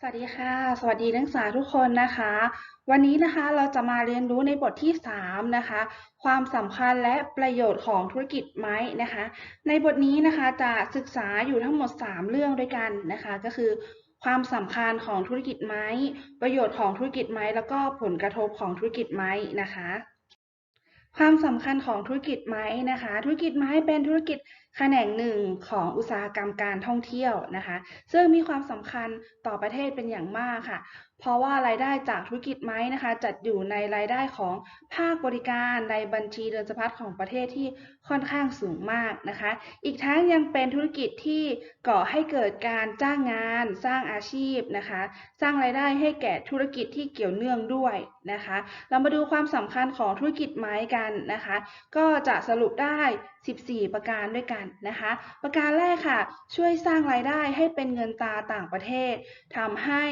สวัสดีค่ะ สวัสดีนักศึกษาทุกคนนะคะ วันนี้นะคะเราจะมาเรียนรู้ในบทที่ 3 นะคะ ความสำคัญและประโยชน์ของธุรกิจไม้นะคะ ในบทนี้นะคะจะศึกษาอยู่ทั้งหมด 3 เรื่องด้วยกันนะคะ ก็คือความสำคัญของธุรกิจไม้ ประโยชน์ของธุรกิจไม้ แล้วก็ผลกระทบของธุรกิจไม้นะคะความสำคัญของธุรกิจไม้นะคะ ธุรกิจไม้เป็นธุรกิจ แขนงหนึ่งของอุตสาหกรรมการท่องเที่ยวนะคะ ซึ่งมีความสำคัญต่อประเทศเป็นอย่างมากค่ะ เพราะว่ารายได้จากธุรกิจไม้นะคะ จัดอยู่ในรายได้ของภาคบริการในบัญชีเดินสะพัดของประเทศที่ค่อนข้างสูงมากนะคะ อีกทั้งยังเป็นธุรกิจที่ก่อให้เกิดการจ้างงาน สร้างอาชีพนะคะ สร้างรายได้ให้แก่ธุรกิจที่เกี่ยวเนื่องด้วยนะคะ เรามาดูความสำคัญของธุรกิจไม้กันนะคะ ก็จะสรุปได้ 14 ประการด้วยกันนะคะ ประการแรกค่ะ ช่วยสร้างรายได้ให้เป็นเงินตราต่างประเทศทำให้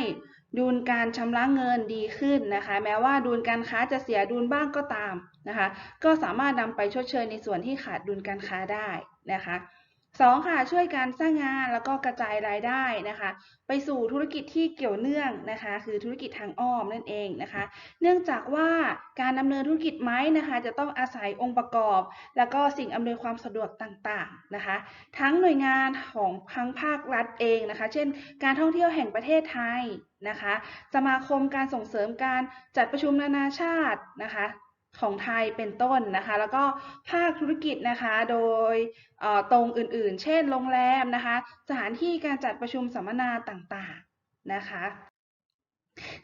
ดุลการชำระเงินดีขึ้นนะคะ แม้ว่าดุลการค้าจะเสียดุลบ้างก็ตามนะคะ ก็สามารถนำไปชดเชยในส่วนที่ขาดดุลการค้าได้นะคะ สองค่ะช่วยการสร้างงานแล้วก็กระจายรายได้นะคะ ไปสู่ธุรกิจที่เกี่ยวเนื่องนะคะ คือธุรกิจทางอ้อมนั่นเองนะคะ เนื่องจากว่าการดำเนินธุรกิจไม้นะคะ จะต้องอาศัยองค์ประกอบ แล้วก็สิ่งอำนวยความสะดวกต่างๆนะคะ ทั้งหน่วยงานของทั้งภาครัฐเองนะคะ เช่น การท่องเที่ยวแห่งประเทศไทยนะคะ สมาคมการส่งเสริมการจัดประชุมนานาชาตินะคะ ของไทยเป็นต้นนะคะ แล้วก็ภาคธุรกิจนะคะ โดยตรงอื่นๆ เช่น โรงแรมนะคะ สถานที่การจัดประชุมสัมมนาต่างๆนะคะ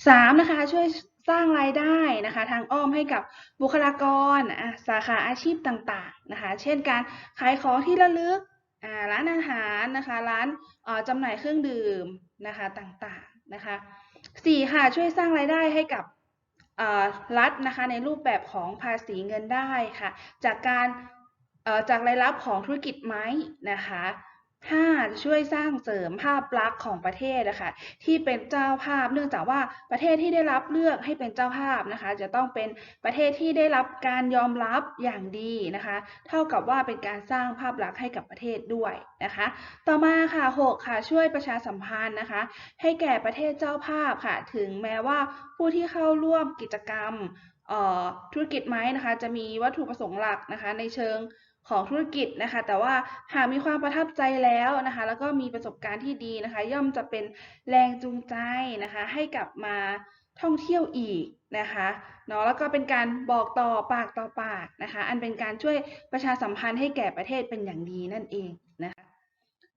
สามนะคะช่วยสร้างรายได้นะคะทางอ้อมให้กับบุคลากรสาขาอาชีพต่างๆนะคะ เช่นการขายของที่ระลึกร้านอาหารนะคะร้านจำหน่ายเครื่องดื่มนะคะต่างๆนะคะสี่ค่ะช่วยสร้างรายได้ให้กับ รัฐนะคะในรูปแบบของภาษีเงินได้ค่ะ จากการจากรายรับของธุรกิจไม้นะคะ ห้าช่วยสร้างเสริมภาพลักษณ์ของประเทศนะคะที่เป็นเจ้าภาพ เนื่องจากว่าประเทศที่ได้รับเลือกให้เป็นเจ้าภาพนะคะ จะต้องเป็นประเทศที่ได้รับการยอมรับอย่างดีนะคะ เท่ากับว่าเป็นการสร้างภาพลักษณ์ให้กับประเทศด้วยนะคะ ต่อมาค่ะหกค่ะ ช่วยประชาสัมพันธ์นะคะ ให้แก่ประเทศเจ้าภาพค่ะ ถึงแม้ว่าผู้ที่เข้าร่วมกิจกรรมออธุรกิจไม้นะคะ จะมีวัตถุประสงค์หลักนะคะ ในเชิง ของธุรกิจนะคะ แต่ว่าหากมีความประทับใจแล้วนะคะ แล้วก็มีประสบการณ์ที่ดีนะคะ ย่อมจะเป็นแรงจูงใจนะคะ ให้กลับมาท่องเที่ยวอีกนะคะเนาะแล้วก็เป็นการบอกต่อปากต่อปากนะคะ อันเป็นการช่วยประชาสัมพันธ์ให้แก่ประเทศเป็นอย่างดีนั่นเองนะคะ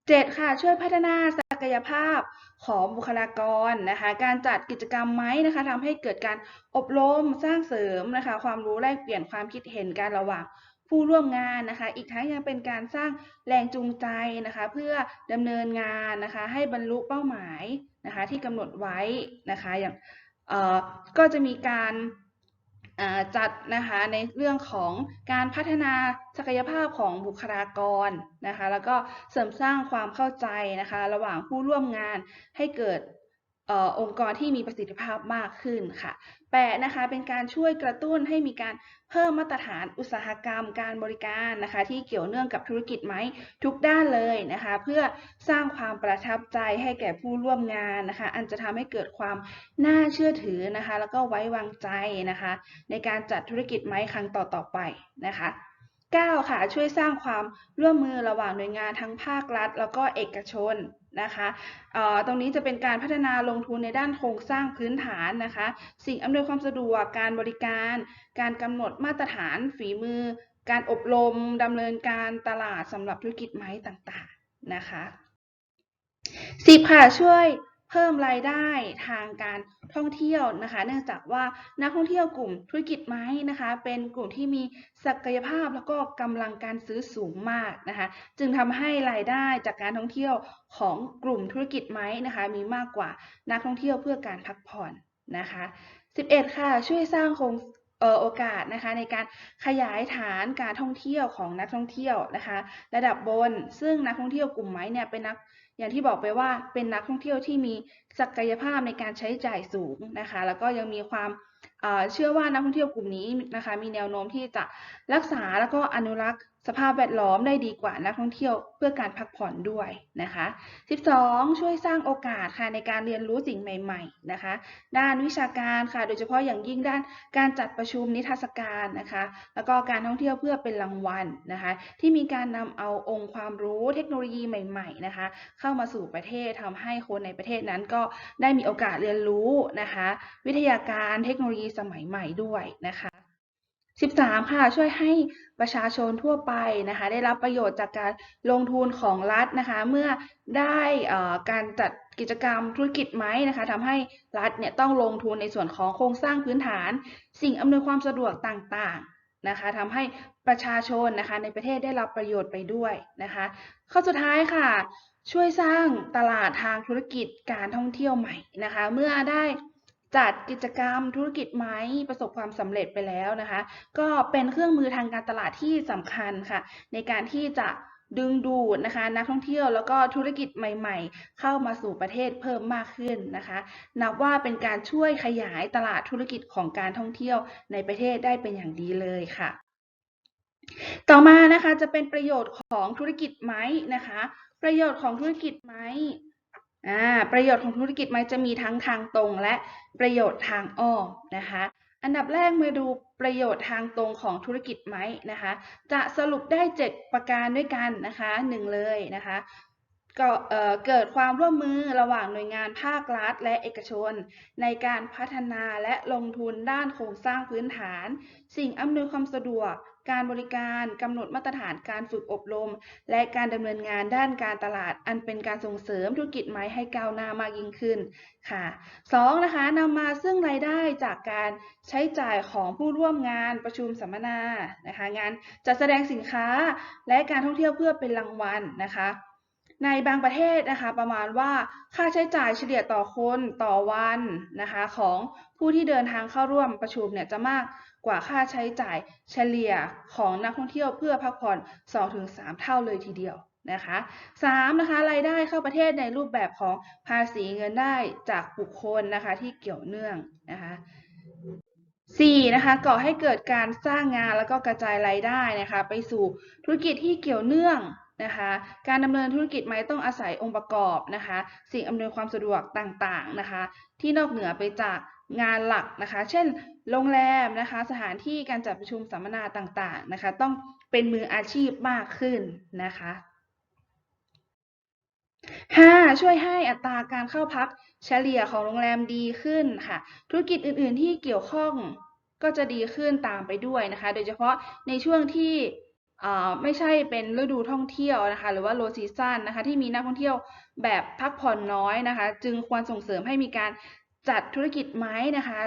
เจ็ดค่ะช่วยพัฒนาศักยภาพของบุคลากรนะคะ การจัดกิจกรรมไหมนะคะทำให้เกิดการอบรมสร้างเสริมนะคะ ความรู้แลกเปลี่ยนความคิดเห็นกันระหว่าง ผู้ร่วมงานนะคะ อีกทั้งยังเป็นการสร้างแรงจูงใจนะคะ เพื่อดำเนินงานนะคะ ให้บรรลุเป้าหมายนะคะ ที่กำหนดไว้นะคะอย่างเอ่อก็จะมีการจัดนะคะในเรื่องของการพัฒนาศักยภาพของบุคลากรนะคะ แล้วก็เสริมสร้างความเข้าใจนะคะ ระหว่างผู้ร่วมงานให้เกิด อองค์กรที่มีประสิทธิภาพมากขึ้นค่ะแปดนะคะเป็นการช่วยกระตุ้นให้มีการเพิ่มมาตรฐานอุตสาหกรรมการบริการนะคะ ที่เกี่ยวเนื่องกับธุรกิจไหมทุกด้านเลยนะคะ เพื่อสร้างความประทับใจให้แก่ผู้ร่วมงานนะคะ อันจะทำให้เกิดความน่าเชื่อถือนะคะ แล้วก็ไว้วางใจนะคะ ในการจัดธุรกิจไหมครั้งต่อๆไปนะคะ9ค่ะช่วยสร้างความร่วมมือระหว่างหน่วยงานทั้งภาครัฐ แล้วก็เอกชน นะคะตรงนี้จะเป็นการพัฒนาลงทุนในด้านโครงสร้างพื้นฐานนะคะ สิ่งอำนวยความสะดวก การบริการ การกำหนดมาตรฐานฝีมือ การอบรมดำเนินการตลาดสำหรับธุรกิจไม้ต่างๆนะคะสิบค่ะช่วย เพิ่มรายได้ทางการท่องเที่ยวนะคะ เนื่องจากว่านักท่องเที่ยวกลุ่มธุรกิจไม้นะคะ เป็นกลุ่มที่มีศักยภาพแล้วก็กำลังการซื้อสูงมากนะคะ จึงทำให้รายได้จากการท่องเที่ยวของกลุ่มธุรกิจไม้นะคะ มีมากกว่านักท่องเที่ยวเพื่อการพักผ่อนนะคะ 11 ค่ะ ช่วยสร้างโครง โอกาสนะคะในการขยายฐานการท่องเที่ยวของนักท่องเที่ยวนะคะ ระดับบนซึ่งนักท่องเที่ยวกลุ่มไม้เนี่ยเป็นนักอย่างที่บอกไปว่าเป็นนักท่องเที่ยวที่มีศักยภาพในการใช้จ่ายสูงนะคะ แล้วก็ยังมีความเชื่อว่านักท่องเที่ยวกลุ่มนี้นะคะ มีแนวโน้มที่จะรักษาแล้วก็อนุรักษ์ สภาพแวดล้อมได้ดีกว่านักท่องเที่ยวเพื่อการพักผ่อนด้วยนะคะ 12 ช่วยสร้างโอกาสค่ะในการเรียนรู้สิ่งใหม่ๆนะคะ ด้านวิชาการค่ะ โดยเฉพาะอย่างยิ่งด้านการจัดประชุมนิทรรศการนะคะ แล้วก็การท่องเที่ยวเพื่อเป็นรางวัลนะคะ ที่มีการนำเอาองค์ความรู้เทคโนโลยีใหม่ๆนะคะ เข้ามาสู่ประเทศทำให้คนในประเทศนั้นก็ได้มีโอกาสเรียนรู้นะคะ วิทยาการเทคโนโลยีสมัยใหม่ด้วยนะคะ 13 ค่ะ ช่วยให้ประชาชนทั่วไปนะคะ ได้รับประโยชน์จากการลงทุนของรัฐนะคะ เมื่อได้การจัดกิจกรรมธุรกิจไหมนะคะทำให้รัฐเนี่ยต้องลงทุนในส่วนของโครงสร้างพื้นฐาน สิ่งอำนวยความสะดวกต่างๆนะคะทำให้ประชาชนนะคะในประเทศได้รับประโยชน์ไปด้วยนะคะ ข้อสุดท้ายค่ะ ช่วยสร้างตลาดทางธุรกิจการท่องเที่ยวใหม่นะคะ เมื่อได้ จัดกิจกรรมธุรกิจไหมประสบความสำเร็จไปแล้วนะคะ ก็เป็นเครื่องมือทางการตลาดที่สำคัญค่ะ ในการที่จะดึงดูดนะคะนักท่องเที่ยวแล้วก็ธุรกิจใหม่ๆ เข้ามาสู่ประเทศเพิ่มมากขึ้นนะคะ นับว่าเป็นการช่วยขยายตลาดธุรกิจของการท่องเที่ยวในประเทศได้เป็นอย่างดีเลยค่ะ ต่อมานะคะจะเป็นประโยชน์ของธุรกิจไหมนะคะ ประโยชน์ของธุรกิจไหม อ่าประโยชน์ของธุรกิจไหมจะมีทั้งทางตรงและประโยชน์ทางอ้อมนะคะ อันดับแรกมาดูประโยชน์ทางตรงของธุรกิจไหมนะคะ จะสรุปได้ 7 ประการด้วยกันนะคะหนึ่งเลยนะคะก็เกิดความร่วมมือระหว่างหน่วยงานภาครัฐและเอกชน ในการพัฒนาและลงทุนด้านโครงสร้างพื้นฐาน สิ่งอำนวยความสะดวก การบริการกำหนดมาตรฐานการฝึกอบรม และการดำเนินงานด้านการตลาด อันเป็นการส่งเสริมธุรกิจไม้ให้ก้าวหน้ามากยิ่งขึ้นค่ะสองนะคะนำมาซึ่งรายได้จากการใช้จ่ายของผู้ร่วมงานประชุมสัมมนานะคะงานจัดแสดงสินค้าและการท่องเที่ยวเพื่อเป็นรางวัลนะคะในบางประเทศนะคะประมาณว่าค่าใช้จ่ายเฉลี่ยต่อคนต่อวันนะคะของผู้ที่เดินทางเข้าร่วมประชุมเนี่ยจะมาก กว่าค่าใช้จ่ายเฉลี่ยของนักท่องเที่ยวเพื่อพักผ่อน 2-3 เท่าเลยทีเดียวนะคะ3นะคะรายได้เข้าประเทศในรูปแบบของภาษีเงินได้จากบุคคลนะคะที่เกี่ยวเนื่องนะคะ4นะคะก่อให้เกิดการสร้างงานแล้วก็กระจายรายได้นะคะไปสู่ธุรกิจที่เกี่ยวเนื่องนะคะการดำเนินธุรกิจไม่ต้องอาศัยองค์ประกอบนะคะสิ่งอำนวยความสะดวกต่างๆนะคะที่นอกเหนือไปจาก งานหลักนะคะ เช่น โรงแรมนะคะ สถานที่การจัดประชุมสัมมนาต่างๆนะคะ ต้องเป็นมืออาชีพมากขึ้นนะคะ 5. ช่วยให้อัตราการเข้าพักเฉลี่ยของโรงแรมดีขึ้นค่ะ ธุรกิจอื่นๆที่เกี่ยวข้องก็จะดีขึ้นตามไปด้วยนะคะ โดยเฉพาะในช่วงที่ไม่ใช่เป็นฤดูท่องเที่ยวนะคะ หรือว่า low season นะคะ ที่มีนักท่องเที่ยวแบบพักผ่อนน้อยนะคะ จึงควรส่งเสริมให้มีการ จัดธุรกิจไหมนะคะ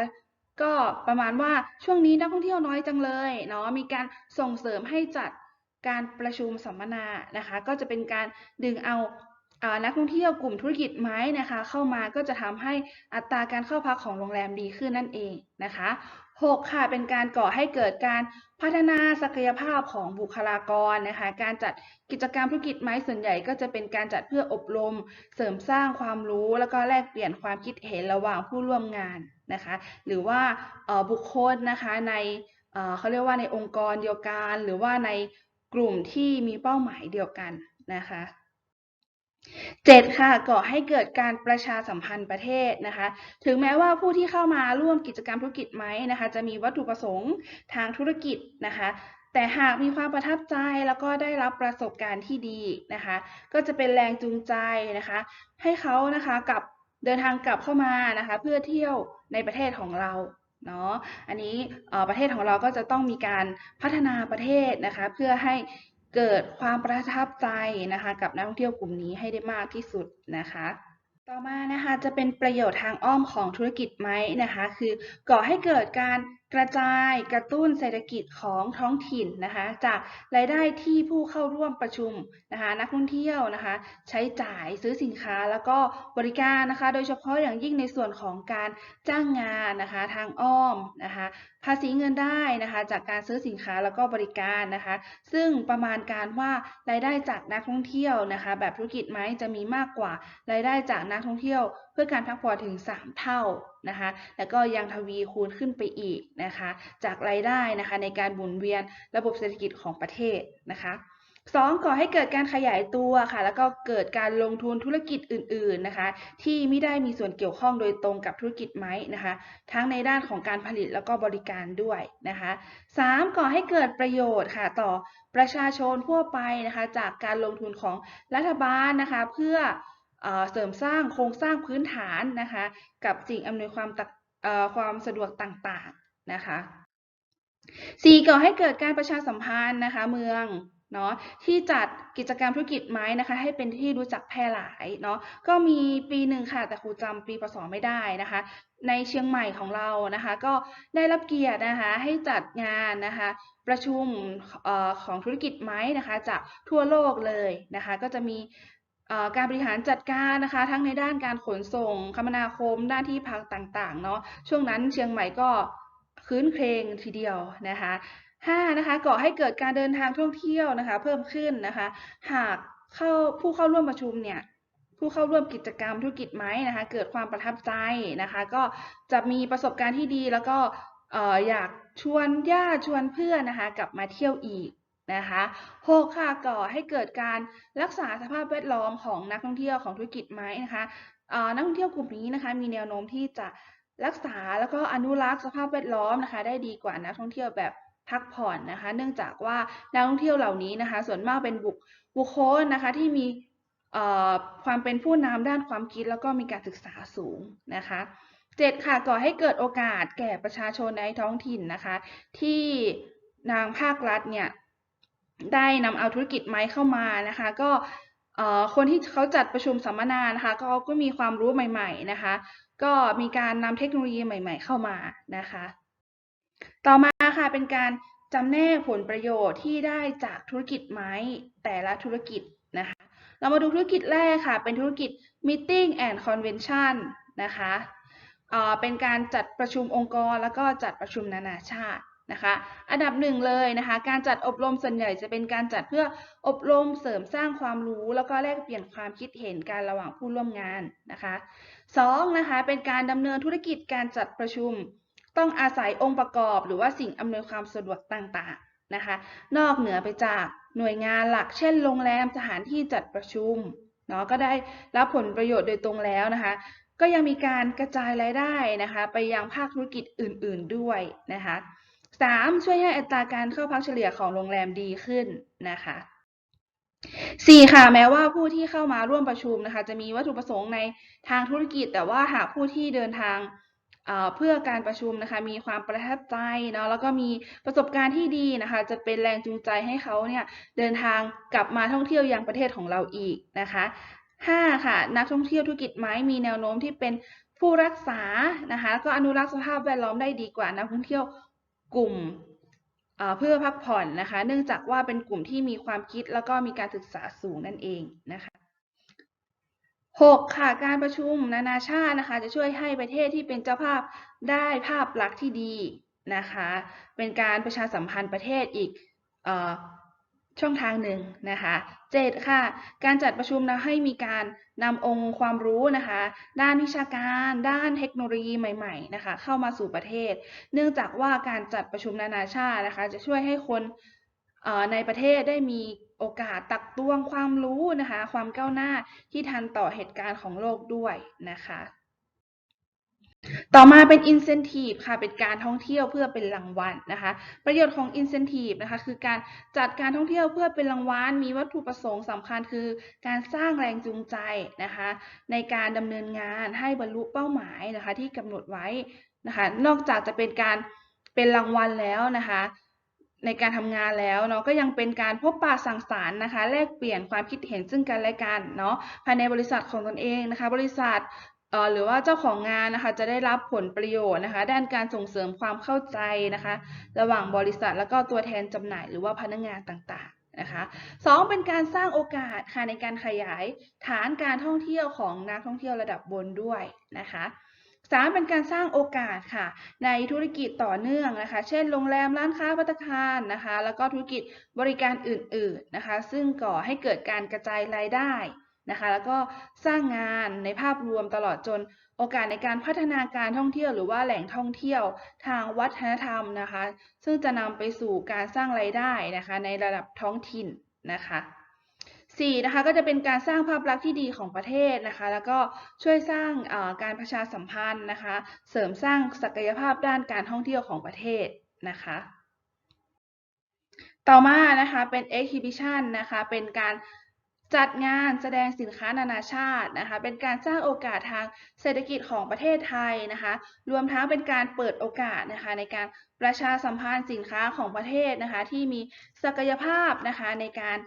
ก็ประมาณว่าช่วงนี้นักท่องเที่ยวน้อยจังเลยเนาะมีการส่งเสริมให้จัดการประชุมสัมมนานะคะ ก็จะเป็นการดึงเอาอ่านักท่องเที่ยวกลุ่มธุรกิจไม้นะคะ เข้ามาก็จะทำให้อัตราการเข้าพักของโรงแรมดีขึ้นนั่นเองนะคะ 6. ค่ะ เป็นการก่อให้เกิดการพัฒนาศักยภาพของบุคลากรนะคะ การจัดกิจกรรมธุรกิจไม้ส่วนใหญ่ก็จะเป็นการจัดเพื่ออบรม เสริมสร้างความรู้ แล้วก็แลกเปลี่ยนความคิดเห็นระหว่างผู้ร่วมงานนะคะ หรือว่าบุคคลนะคะในเขาเรียกว่าในองค์กรเดียวกัน หรือว่าในกลุ่มที่มีเป้าหมายเดียวกันนะคะ เจ็ดค่ะก่อให้เกิดการประชาสัมพันธ์ประเทศนะคะ ถึงแม้ว่าผู้ที่เข้ามาร่วมกิจกรรมธุรกิจไหมนะคะ จะมีวัตถุประสงค์ทางธุรกิจนะคะ แต่หากมีความประทับใจแล้วก็ได้รับประสบการณ์ที่ดีนะคะ ก็จะเป็นแรงจูงใจนะคะ ให้เขานะคะกลับเดินทางกลับเข้ามานะคะ เพื่อเที่ยวในประเทศของเราเนาะอันนี้ประเทศของเราก็จะต้องมีการพัฒนาประเทศนะคะ เพื่อให้ เกิดความประทับใจนะคะกับนักท่องเที่ยวกลุ่มนี้ให้ได้มากที่สุดนะคะ ต่อมานะคะจะเป็นประโยชน์ทางอ้อมของธุรกิจไหมนะคะคือก่อให้เกิดการกระจายกระตุ้นเศรษฐกิจของท้องถิ่นนะคะจากรายได้ที่ผู้เข้าร่วมประชุมนะคะนักท่องเที่ยวนะคะใช้จ่ายซื้อสินค้าแล้วก็บริการนะคะ โดยเฉพาะอย่างยิ่งในส่วนของการจ้างงานนะคะทางอ้อมนะคะภาษีเงินได้นะคะจากการซื้อสินค้าแล้วก็บริการนะคะ ซึ่งประมาณการว่ารายได้จากนักท่องเที่ยวนะคะ แบบธุรกิจไหมจะมีมากกว่ารายได้จากนักท่องเที่ยว เพื่อการพักผ่อนถึง 3 เท่านะคะ แล้วก็ยังทวีคูณขึ้นไปอีกนะคะ จากรายได้นะคะในการบุนเวียนระบบเศรษฐกิจของประเทศนะคะ สองก่อให้เกิดการขยายตัวค่ะ แล้วก็เกิดการลงทุนธุรกิจอื่นๆนะคะ ที่ไม่ได้มีส่วนเกี่ยวข้องโดยตรงกับธุรกิจไม้นะคะ ทั้งในด้านของการผลิตแล้วก็บริการด้วยนะคะสามก่อให้เกิดประโยชน์ค่ะต่อประชาชนทั่วไปนะคะ จากการลงทุนของรัฐบาลนะคะ เพื่อเอเสริมสร้างโครงสร้างพื้นฐานนะคะ กับสิ่งอำนวยความความสะดวกต่างๆนะคะสี่ก่อให้เกิดการประชาสัมพันธ์นะคะ เมือง เนาะที่จัดกิจกรรมธุรกิจไม้นะคะ ให้เป็นที่รู้จักแพร่หลายเนาะก็มีปีหนึ่งค่ะ แต่ครูจำปีพศไม่ได้นะคะ ในเชียงใหม่ของเรานะคะ ก็ได้รับเกียรตินะคะให้จัดงานนะคะ ประชุมออของธุรกิจไม้นะคะ จากทั่วโลกเลยนะคะ ก็จะมีการบริหารจัดการนะคะ ทั้งในด้านการขนส่งคมนาคมด้านที่พักต่างๆเนาะช่วงนั้นเชียงใหม่ก็คืนเครงทีเดียวนะคะ ห้านะคะก่อให้เกิดการเดินทางท่องเที่ยวนะคะ เพิ่มขึ้นนะคะ หากเข้าผู้เข้าร่วมประชุมเนี่ยผู้เข้าร่วมกิจกรรมธุรกิจไหมนะคะ เกิดความประทับใจนะคะ ก็จะมีประสบการณ์ที่ดีแล้วก็เอ่อยากชวนญาติชวนเพื่อนนะคะ กลับมาเที่ยวอีกนะคะหกค่ะก่อให้เกิดการรักษาสภาพแวดล้อมของนักท่องเที่ยวของธุรกิจไหมนะคะนักท่องเที่ยวกลุ่มนี้นะคะ มีแนวโน้มที่จะรักษาแล้วก็อนุรักษ์สภาพแวดล้อมนะคะ ได้ดีกว่านักท่องเที่ยวแบบ พักผ่อนนะคะ เนื่องจากว่านักท่องเที่ยวเหล่านี้นะคะ ส่วนมากเป็นบุคบุคคลนะคะที่มีความเป็นผู้นำด้านความคิดแล้วก็มีการศึกษาสูงนะคะเจ็ดค่ะก่อให้เกิดโอกาสแก่ประชาชนในท้องถิ่นนะคะ ที่ทางภาครัฐเนี่ยได้นำเอาธุรกิจไม้เข้ามานะคะ ก็คนที่เขาจัดประชุมสัมมนานะคะก็ก็มีความรู้ใหม่ ๆนะคะ ก็มีการนำเทคโนโลยีใหม่ ๆ เข้ามานะคะ ต่อมาค่ะเป็นการจำแนกผลประโยชน์ที่ได้จากธุรกิจไม้แต่ละธุรกิจนะคะ เรามาดูธุรกิจแรกค่ะ เป็นธุรกิจ Meeting and Convention นะคะเเป็นการจัดประชุมองค์กรแล้วก็จัดประชุมนานาชาตินะคะ อันดับหนึ่งเลยนะคะ การจัดอบรมส่วนใหญ่จะเป็นการจัดเพื่ออบรมเสริมสร้างความรู้ แล้วก็แลกเปลี่ยนความคิดเห็นกันระหว่างผู้ร่วมงานนะคะสองนะคะ เป็นการดำเนินธุรกิจการจัดประชุม ต้องอาศัยองค์ประกอบหรือว่าสิ่งอำนวยความสะดวกต่างๆนะคะ นอกเหนือไปจากหน่วยงานหลัก เช่น โรงแรมสถานที่จัดประชุมเนาะก็ได้รับผลประโยชน์โดยตรงแล้วนะคะ ก็ยังมีการกระจายรายได้นะคะ ไปยังภาคธุรกิจอื่น ๆด้วยนะคะสามช่วยให้อัตราการเข้าพักเฉลี่ยของโรงแรมดีขึ้นนะคะสี่ค่ะแม้ว่าผู้ที่เข้ามาร่วมประชุมนะคะ จะมีวัตถุประสงค์ในทางธุรกิจ แต่ว่าหากผู้ที่เดินทาง เพื่อการประชุมนะคะมีความประทับใจเนาะแล้วก็มีประสบการณ์ที่ดีนะคะ จะเป็นแรงจูงใจให้เขาเนี่ยเดินทางกลับมาท่องเที่ยวยังประเทศของเราอีกนะคะห้าค่ะ นักท่องเที่ยวธุรกิจไม้มีแนวโน้มที่เป็นผู้รักษานะคะก็อนุรักษ์สภาพแวดล้อมได้ดีกว่านักท่องเที่ยวกลุ่มเพื่อพักผ่อนนะคะ เนื่องจากว่าเป็นกลุ่มที่มีความคิดแล้วก็มีการศึกษาสูงนั่นเองนะคะ หกค่ะการประชุมนานาชาตินะคะ จะช่วยให้ประเทศที่เป็นเจ้าภาพได้ภาพลักษณ์ที่ดีนะคะ เป็นการประชาสัมพันธ์ประเทศอีกออช่องทางหนึ่งนะคะเจ็ดค่ะ การจัดประชุมนะให้มีการนำองค์ความรู้นะคะ ด้านวิชาการ ด้านเทคโนโลยีใหม่ๆนะคะเข้ามาสู่ประเทศ เนื่องจากว่าการจัดประชุมนานาชาตินะคะ จะช่วยให้คนในประเทศได้มี โอกาสตักตวงความรู้นะคะ ความก้าวหน้าที่ทันต่อเหตุการณ์ของโลกด้วยนะคะ ต่อมาเป็น incentive ค่ะ เป็นการท่องเที่ยวเพื่อเป็นรางวัลนะคะ ประโยชน์ของ incentive นะคะคือการจัดการท่องเที่ยวเพื่อเป็นรางวัล มีวัตถุประสงค์สำคัญคือการสร้างแรงจูงใจนะคะ ในการดำเนินงานให้บรรลุเป้าหมายนะคะที่กำหนดไว้นะคะ นอกจากจะเป็นการเป็นรางวัลแล้วนะคะ ในการทำงานแล้วเนาะก็ยังเป็นการพบปะสังสรรค์นะคะ แลกเปลี่ยนความคิดเห็นซึ่งกันและกันเนาะภายในบริษัทของตนเองนะคะ บริษัทเอ่อหรือว่าเจ้าของงานนะคะจะได้รับผลประโยชน์นะคะด้านการส่งเสริมความเข้าใจนะคะ ระหว่างบริษัทแล้วก็ตัวแทนจำหน่ายหรือว่าพนักงานต่างๆนะคะสองเป็นการสร้างโอกาสค่ะในการขยายฐานการท่องเที่ยวของนักท่องเที่ยวระดับบนด้วยนะคะ สามเป็นการสร้างโอกาสค่ะ ในธุรกิจต่อเนื่องนะคะ เช่นโรงแรมร้านค้าภัตตาคารนะคะ แล้วก็ธุรกิจบริการอื่นๆนะคะ ซึ่งก่อให้เกิดการกระจายรายได้นะคะ แล้วก็สร้างงานในภาพรวมตลอดจนโอกาสในการพัฒนาการท่องเที่ยวหรือว่าแหล่งท่องเที่ยวทางวัฒนธรรมนะคะ ซึ่งจะนำไปสู่การสร้างรายได้นะคะ ในระดับท้องถิ่นนะคะ สี่นะคะก็จะเป็นการสร้างภาพลักษณ์ที่ดีของประเทศนะคะ แล้วก็ช่วยสร้างการประชาสัมพันธ์นะคะ เสริมสร้างศักยภาพด้านการท่องเที่ยวของประเทศนะคะ ต่อมานะคะเป็น exhibition นะคะเป็นการจัดงานแสดงสินค้านานาชาตินะคะ เป็นการสร้างโอกาสทางเศรษฐกิจของประเทศไทยนะคะ รวมทั้งเป็นการเปิดโอกาสนะคะ ในการประชาสัมพันธ์สินค้าของประเทศนะคะ ที่มีศักยภาพนะคะในการ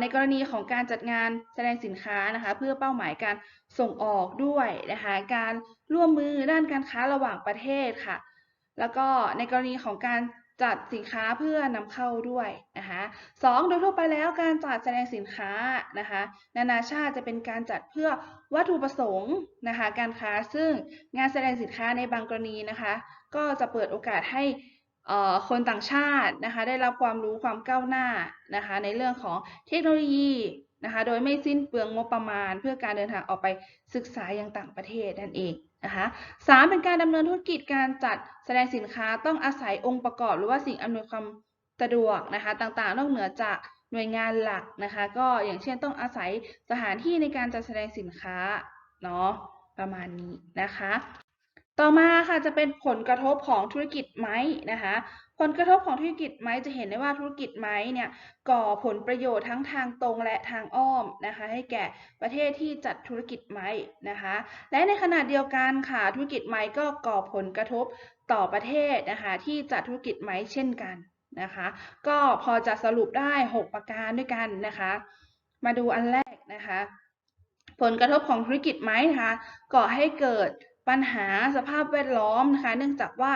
ในกรณีของการจัดงานแสดงสินค้านะคะ เพื่อเป้าหมายการส่งออกด้วยนะคะการร่วมมือด้านการค้าระหว่างประเทศค่ะ แล้วก็ในกรณีของการจัดสินค้าเพื่อนำเข้าด้วยนะคะสองโดยทั่วไปแล้วการจัดแสดงสินค้านะคะ นานาชาติจะเป็นการจัดเพื่อวัตถุประสงค์นะคะ การค้าซึ่งงานแสดงสินค้าในบางกรณีนะคะ ก็จะเปิดโอกาสให้ คนต่างชาตินะคะได้รับความรู้ความก้าวหน้านะคะในเรื่องของเทคโนโลยีนะคะโดยไม่สิ้นเปลืองงบประมาณ เพื่อการเดินทางออกไปศึกษาอยังต่างประเทศนั่นเองนะคะสามเป็นการดำเนินธุรกิจการจัดแสดงสินค้าต้องอาศัยองค์ประกอบ หรือว่าสิ่งอำนวยความสะดวกนะคะต่างๆ นอกเหนือจากหน่วยงานหลักนะคะ ก็อย่างเช่นต้องอาศัยสถานที่ในการจัดแสดงสินค้าเนาะประมาณนี้นะคะ ต่อมาค่ะจะเป็นผลกระทบของธุรกิจไม้นะคะ ผลกระทบของธุรกิจไม้จะเห็นได้ว่าธุรกิจไม้เนี่ยก่อผลประโยชน์ทั้งทางตรงและทางอ้อมนะคะให้แก่ประเทศที่จัดธุรกิจไม้นะคะ และในขณะเดียวกันค่ะธุรกิจไม้ก็ก่อผลกระทบต่อประเทศนะคะที่จัดธุรกิจไม้เช่นกันนะคะ ก็พอจะสรุปได้ 6 ประการด้วยกันนะคะ มาดูอันแรกนะคะ ผลกระทบของธุรกิจไม้นะคะก่อให้เกิด ปัญหาสภาพแวดล้อมนะคะ เนื่องจากว่า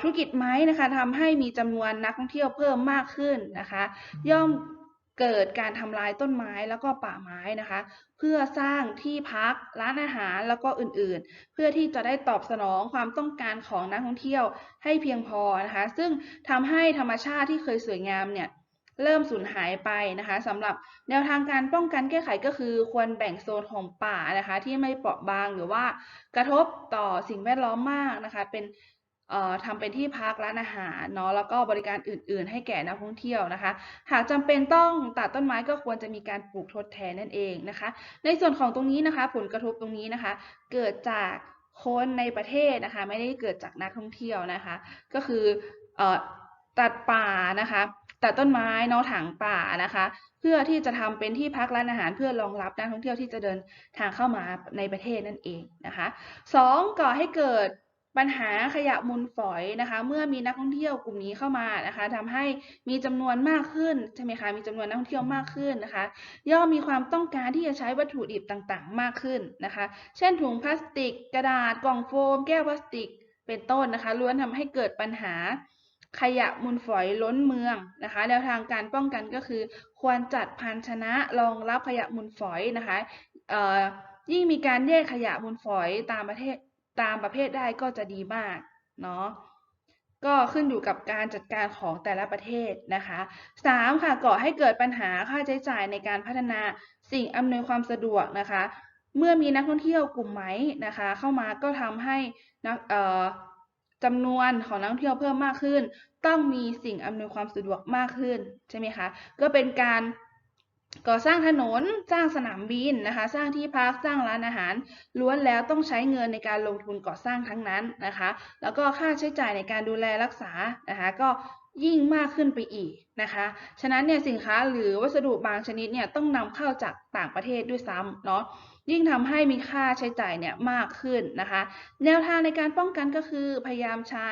ธุรกิจไม้นะคะทำให้มีจำนวนนักท่องเที่ยวเพิ่มมากขึ้นนะคะ ย่อมเกิดการทำลายต้นไม้แล้วก็ป่าไม้นะคะ เพื่อสร้างที่พักร้านอาหารแล้วก็อื่นๆ เพื่อที่จะได้ตอบสนองความต้องการของนักท่องเที่ยวให้เพียงพอนะคะ ซึ่งทำให้ธรรมชาติที่เคยสวยงามเนี่ย เริ่มสูญหายไปนะคะสำหรับแนวทางการป้องกันแก้ไขก็คือควรแบ่งโซนของป่านะคะที่ไม่เปราะบางหรือว่ากระทบต่อสิ่งแวดล้อมมากนะคะเป็นทำเป็นที่พักร้านอาหารเนาะแล้วก็บริการอื่น ๆ ให้แก่นักท่องเที่ยวนะคะ หากจำเป็นต้องตัดต้นไม้ก็ควรจะมีการปลูกทดแทนนั่นเองนะคะ ในส่วนของตรงนี้นะคะ ผลกระทบตรงนี้นะคะ เกิดจากคนในประเทศนะคะ ไม่ได้เกิดจากนักท่องเที่ยวนะคะ ก็คืออตัดป่านะคะ ตัดต้นไม้เนาะถางป่านะคะ เพื่อที่จะทำเป็นที่พักร้านอาหารเพื่อรองรับนักท่องเที่ยวที่จะเดินทางเข้ามาในประเทศนั่นเองนะคะสองก่อให้เกิดปัญหาขยะมูลฝอยนะคะ เมื่อมีนักท่องเที่ยวกลุ่มนี้เข้ามานะคะทำให้มีจำนวนมากขึ้นใช่ไหมคะมีจำนวนนักท่องเที่ยวมากขึ้นนะคะ ย่อมมีความต้องการที่จะใช้วัตถุดิบต่างๆ มากขึ้นนะคะ เช่นถุงพลาสติก กระดาษกล่องโฟม แก้วพลาสติก เป็นต้นนะคะล้วนทำให้เกิดปัญหา ขยะมูลฝอยล้นเมืองนะคะแนวทางการป้องกันก็คือ ควรจัดภาชนะรองรับขยะมูลฝอยนะคะยิ่งมีการแยกขยะมูลฝอยตามประเทศตามประเภทได้ก็จะดีมากเนาะก็ขึ้นอยู่กับการจัดการของแต่ละประเทศนะคะสามค่ะก่อให้เกิดปัญหาค่าใช้จ่ายในการพัฒนาสิ่งอำนวยความสะดวกนะคะ เมื่อมีนักท่องเที่ยวกลุ่มไหมนะคะ เข้ามาก็ทำให้นักเอ่อ จำนวนของนักท่องเที่ยวเพิ่มมากขึ้น ต้องมีสิ่งอำนวยความสะดวกมากขึ้นใช่ไหมคะก็เป็นการก่อสร้างถนนสร้างสนามบินนะคะ สร้างที่พักสร้างร้านอาหาร ล้วนแล้วต้องใช้เงินในการลงทุนก่อสร้างทั้งนั้นนะคะ แล้วก็ค่าใช้จ่ายในการดูแลรักษานะคะ ก็ยิ่งมากขึ้นไปอีกนะคะ ฉะนั้นเนี่ยสินค้าหรือวัสดุบางชนิดเนี่ยต้องนำเข้าจากต่างประเทศด้วยซ้ำเนาะ ยิ่งทำให้มีค่าใช้จ่ายเนี่ยมากขึ้นนะคะ แนวทางในการป้องกันก็คือพยายามใช้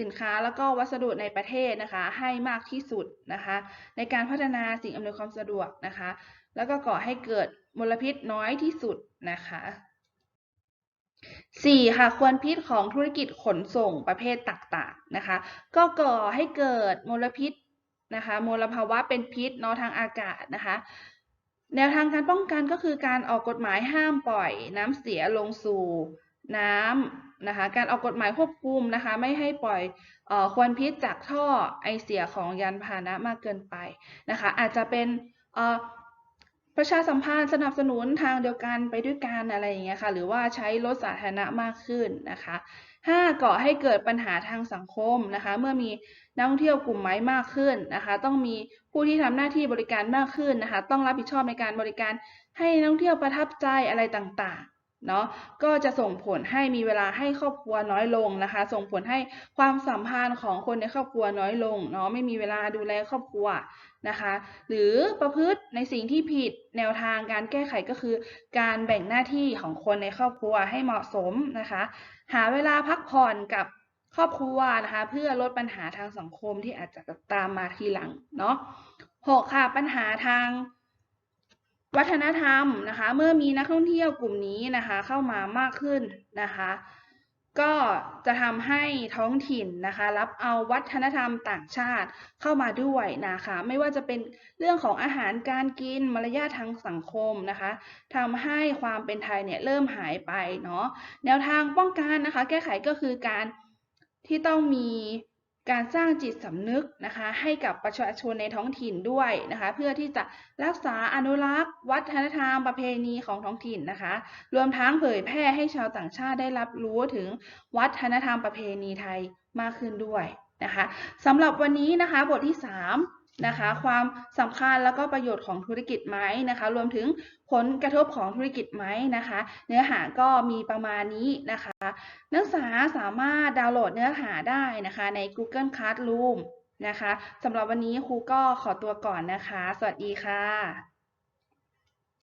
สินค้าแล้วก็วัสดุในประเทศนะคะ ให้มากที่สุดนะคะ ในการพัฒนาสิ่งอำนวยความสะดวกนะคะ แล้วก็ก่อให้เกิดมลพิษน้อยที่สุดนะคะสี่ค่ะควรพิษของธุรกิจขนส่งประเภทต่างๆนะคะ ก็ก่อให้เกิดมลพิษนะคะ มลภาวะเป็นพิษเนาะทางอากาศนะคะ แนวทางการป้องกันก็คือการออกกฎหมายห้ามปล่อยน้ำเสียลงสู่น้ำนะคะ การออกกฎหมายควบคุมนะคะ ไม่ให้ปล่อยออควันพิษจากท่อไอเสียของยานพาหนะมากเกินไปนะคะ อาจจะเป็นประชาสัมพันธ์สนับสนุนทางเดียวกันไปด้วยกันอะไรอย่างเงี้ยค่ะ หรือว่าใช้รถสาธารณะมากขึ้นนะคะ 5. ก่อให้เกิดปัญหาทางสังคมนะคะ เมื่อมีนักท่องเที่ยวกลุ่มไม้มากขึ้นนะคะ ต้องมีผู้ที่ทำหน้าที่บริการมากขึ้นนะคะ ต้องรับผิดชอบในการบริการให้นักท่องเที่ยวประทับใจอะไรต่างๆ เนาะก็จะส่งผลให้มีเวลาให้ครอบครัวน้อยลงนะคะ ส่งผลให้ความสัมพันธ์ของคนในครอบครัวน้อยลงเนาะไม่มีเวลาดูแลครอบครัวนะคะ หรือประพฤติในสิ่งที่ผิดแนวทางการแก้ไขก็คือ การแบ่งหน้าที่ของคนในครอบครัวให้เหมาะสมนะคะ หาเวลาพักผ่อนกับครอบครัวนะคะ เพื่อลดปัญหาทางสังคมที่อาจจะตามมาทีหลังเนาะหกค่ะปัญหาทาง วัฒนธรรมนะคะ เมื่อมีนักท่องเที่ยวกลุ่มนี้นะคะ เข้ามามากขึ้นนะคะ ก็จะทำให้ท้องถิ่นนะคะ รับเอาวัฒนธรรมต่างชาติเข้ามาด้วยนะคะ ไม่ว่าจะเป็นเรื่องของอาหารการกินมารยาททางสังคมนะคะทำให้ความเป็นไทยเนี่ยเริ่มหายไปเนาะแนวทางป้องกันนะคะ แก้ไขก็คือการที่ต้องมี การสร้างจิตสำนึกนะคะให้กับประชาชนในท้องถิ่นด้วยนะคะเพื่อที่จะรักษาอนุรักษ์ วัฒนธรรมประเพณีของท้องถิ่นนะคะ รวมทั้งเผยแพร่ให้ชาวต่างชาติได้รับรู้ถึงวัฒนธรรมประเพณีไทยมากขึ้นด้วยนะคะสำหรับวันนี้นะคะบทที่ 3 นะคะ ความสำคัญแล้วก็ประโยชน์ของธุรกิจไม้นะคะ รวมถึงผลกระทบของธุรกิจไม้นะคะ เนื้อหาก็มีประมาณนี้นะคะ นักศึกษาสามารถดาวน์โหลดเนื้อหาได้นะคะ ใน Google Classroom นะคะสำหรับวันนี้ครูก็ขอตัวก่อนนะคะ สวัสดีค่ะ